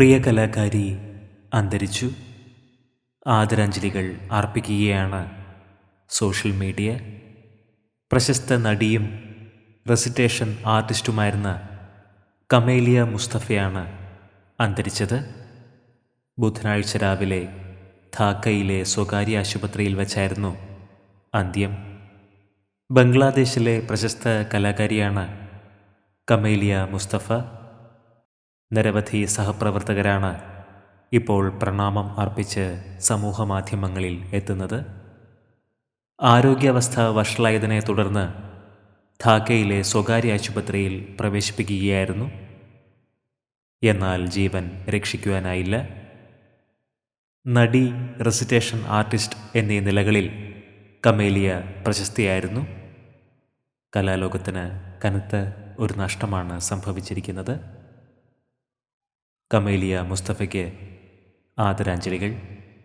പ്രിയ കലാകാരി അന്തരിച്ചു. ആദരാഞ്ജലികൾ അർപ്പിക്കുകയാണ് സോഷ്യൽ മീഡിയ. പ്രശസ്ത നടിയും റെസിറ്റേഷൻ ആർട്ടിസ്റ്റുമായിരുന്ന കമേലിയ മുസ്തഫയാണ് അന്തരിച്ചത്. ബുധനാഴ്ച രാവിലെ ധാക്കയിലെ സ്വകാര്യ ആശുപത്രിയിൽ വച്ചായിരുന്നു അന്ത്യം. ബംഗ്ലാദേശിലെ പ്രശസ്ത കലാകാരിയാണ് കമേലിയ മുസ്തഫ. നിരവധി സഹപ്രവർത്തകരാണ് ഇപ്പോൾ പ്രണാമം അർപ്പിച്ച് സമൂഹമാധ്യമങ്ങളിൽ എത്തുന്നത്. ആരോഗ്യാവസ്ഥ വഷളായതിനെ തുടർന്ന് ധാക്കയിലെ സ്വകാര്യ ആശുപത്രിയിൽ പ്രവേശിപ്പിക്കുകയായിരുന്നു. എന്നാൽ ജീവൻ രക്ഷിക്കുവാനായില്ല. നടി റെസിറ്റേഷൻ ആർട്ടിസ്റ്റ് എന്നീ നിലകളിൽ കമേലിയ പ്രശസ്തിയായിരുന്നു. കലാലോകത്തിന് കനത്ത ഒരു നഷ്ടമാണ് സംഭവിച്ചിരിക്കുന്നത്. കമേലിയ മുസ്തഫയ്ക്ക് ആദരാഞ്ജലികൾ.